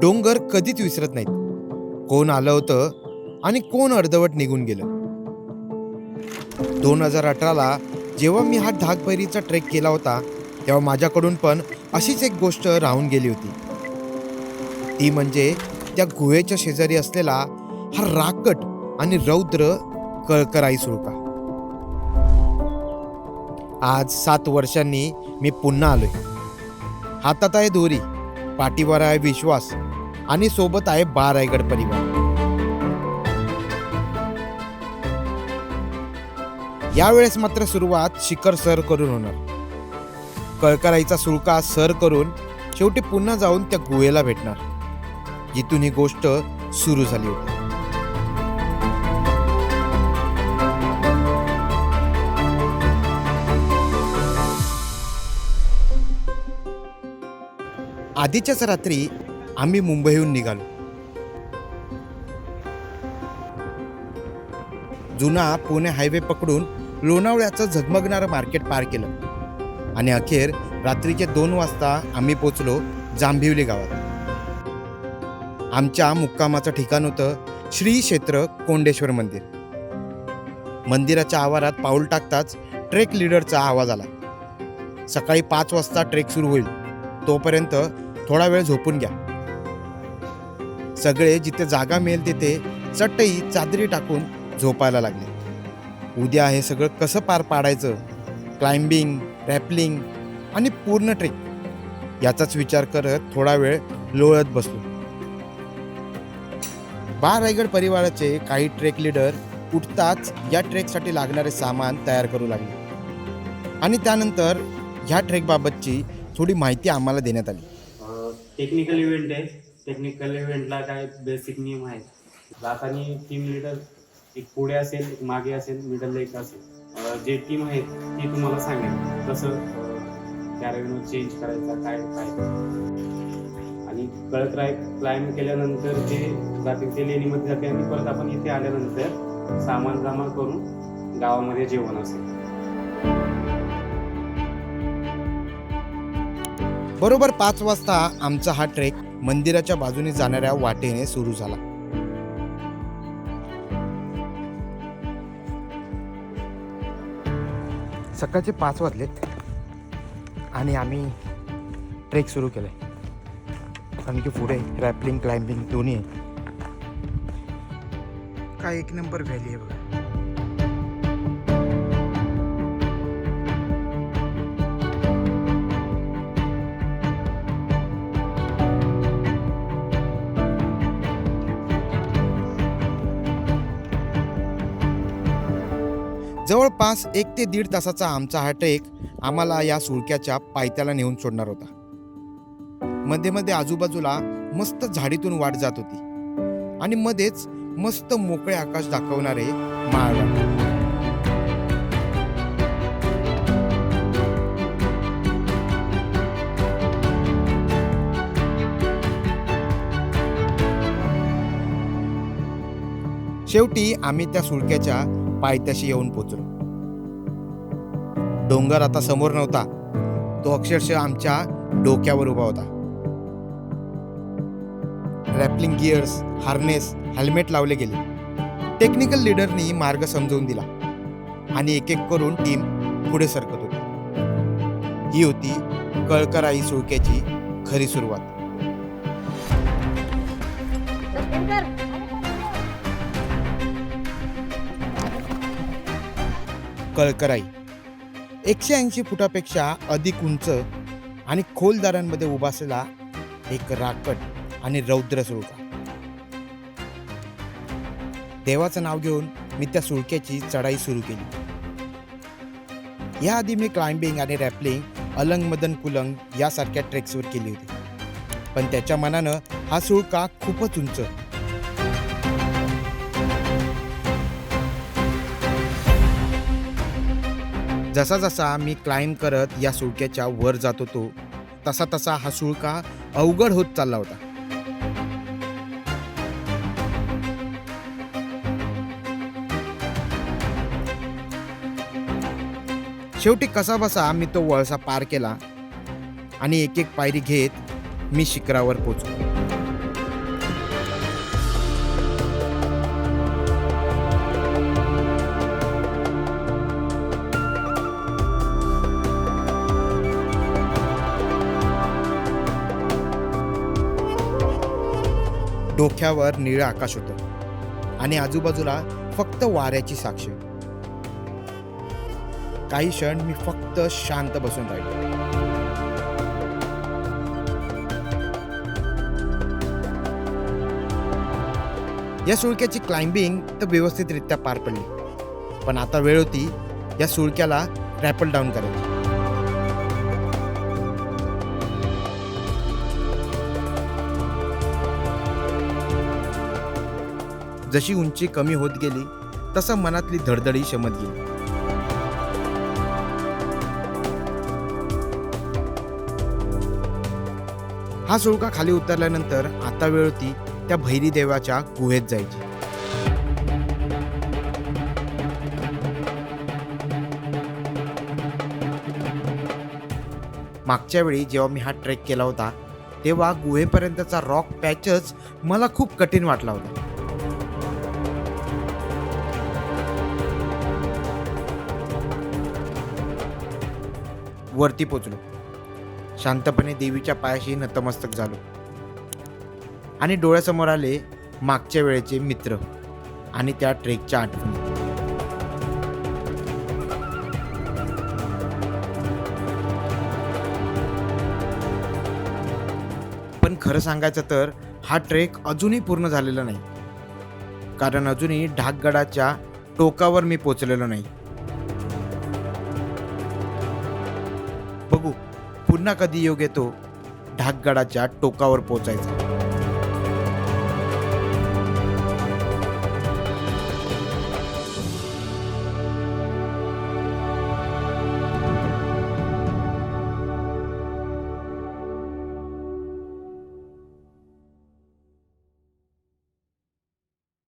डोंगर कधीच विसरत नाहीत. कोण आलं होतं आणि कोण अर्धवट निघून गेलं? दोन हजार अठराला जेव्हा मी हा ढाकबैरीचा ट्रेक केला होता तेव्हा माझ्याकडून पण अशीच एक गोष्ट राहून गेली होती. ती म्हणजे त्या गुहेच्या शेजारी असलेला हा राकट आणि रौद्र कळकराई सुळका. आज सात वर्षांनी मी पुन्हा आलोय. हातात आहे दोरी पाठीवर आहे विश्वास. आणि सोबत आहे बा रायगड परिवार. यावेळेस मात्र सुरुवात शिखर सर करून होणार. कळकराईचा सुळका सर करून शेवटी पुन्हा जाऊन त्या गुहेला भेटणार. जिथून ही गोष्ट सुरू झाली होती. आधीच्याच रात्री आम्ही मुंबईहून निघालो. जुना पुणे हायवे पकडून लोणावळ्याचं झगमगणारं मार्केट पार केलं. आणि अखेर रात्रीचे दोन वाजता आम्ही पोचलो जांभिवली गावात. आमच्या मुक्कामाचं ठिकाण होतं श्री क्षेत्र कोंडेश्वर मंदिर. मंदिराच्या आवारात पाऊल टाकताच ट्रेक लीडरचा आवाज आला. सकाळी पाच वाजता ट्रेक सुरू होईल. तोपर्यंत थोडा वेळ झोपून घ्या. सगळे जिथे जागा मिळेल तिथे चटई चादरी टाकून झोपायला लागले. उद्या हे सगळं कसं पार पाडायचं? क्लाइम्बिंग रॅपलिंग आणि पूर्ण ट्रेक याचाच विचार करत थोडा वेळ लोळत बसलो. बार रायगड परिवाराचे काही ट्रेक लीडर उठताच या ट्रेकसाठी लागणारे सामान तयार करू लागले. आणि त्यानंतर ह्या ट्रेकबाबतची थोडी माहिती आम्हाला देण्यात आली. टेक्निकल इव्हेंट आहे. टेक्निकल इव्हेंटला काय बेसिक नियम आहेत. जाताना टीम लिडर एक पुढे असेल एक मागे असेल मिडलला एक असेल. जे टीम आहेत ती तुम्हाला सांगेल कसं कॅरेबिनो चेंज करायचा काय काय. आणि कळत राय क्लाइम केल्यानंतर जे जाते ते लेणीमध्ये जाते आणि परत आपण इथे आल्यानंतर सामान जमा करून गावामध्ये जेवण असेल. बरोबर पाच वाजता आमचा हा ट्रेक मंदिराच्या बाजूने जाणाऱ्या वाटेने सुरू झाला. सकाळचे पाच वाजलेत आणि आम्ही ट्रेक सुरू केलाय. कारण की पुढे रॅपलिंग क्लाइम्बिंग दोन्ही आहे. काय एक नंबर व्हॅली आहे बघा. जवळपास एक ते दीड तासाचा आमचा हा ट्रेक आम्हाला या सुळक्याच्या पायथ्याला नेऊन सोडणार होता. मध्ये मध्ये आजूबाजूला मस्त झाडीतून वाट जात होती. आणि मध्येच मस्त मोकळे आकाश दाखवणारे माळरान शेवटी आम्ही त्या सुळक्याच्या पायथ्याशी येऊन पोचलो. डोंगर आता समोर नव्हता. तो अक्षरशः आमच्या डोक्यावर उभा होता. रॅपलिंग गिअर्स हार्नेस हेल्मेट लावले गेले. टेक्निकल लीडरनी मार्ग समजवून दिला. आणि एक एक करून टीम पुढे सरकत होती. ही होती कळकराई सुळक्याची खरी सुरुवात. कळकराई. एकशे ऐंशी फुटापेक्षा अधिक उंच आणि खोल दारांमध्ये उभा असलेला एक राकट आणि रौद्र सुळका. देवाचं नाव घेऊन मी त्या सुळक्याची चढाई सुरू केली. याआधी मी क्लाइम्बिंग आणि रॅपलिंग अलंग मदन कुलंग यासारख्या ट्रेक्सवर केली होती. पण त्याच्या मनानं हा सुळका खूपच उंच जसा जसा मी क्लाइंब करत या सुळक्याच्या वर जात होतो तसा तसा हा सुळका अवघड होत चालला होता. शेवटी कसा बसा मी तो वळसा पार केला आणि एक एक पायरी घेत मी शिखरावर पोचलो. डोक्यावर निळं आकाश होतं. आणि आजूबाजूला फक्त वाऱ्याची साक्ष. काही क्षण मी फक्त शांत बसून राहिलो. या सुळक्याची क्लाइम्बिंग तर व्यवस्थितरित्या पार पडली. पण आता वेळ होती या सुळक्याला रॅपल डाऊन करायची. जशी उंची कमी होत गेली तसं मनातली धडधडी शमत गेली. हा सुळका खाली उतरल्यानंतर आता वेळ होती त्या भैरी देवाच्या गुहेत जायची. मागच्या वेळी जेव्हा मी हा ट्रेक केला होता तेव्हा गुहेपर्यंतचा रॉक पॅचच मला खूप कठीण वाटला होता. वरती पोचलो. शांतपणे देवीच्या पायाशी नतमस्तक झालो. आणि डोळ्यासमोर आले मागच्या वेळेचे मित्र आणि त्या ट्रेकच्या आठवणी. पण खरं सांगायचं तर हा ट्रेक अजूनही पूर्ण झालेला नाही. कारण अजूनही ढाकगडाच्या टोकावर मी पोचलेलो नाही. पुन्हा कधी योग येतो? ढाकगडाच्या टोकावर पोचायचा.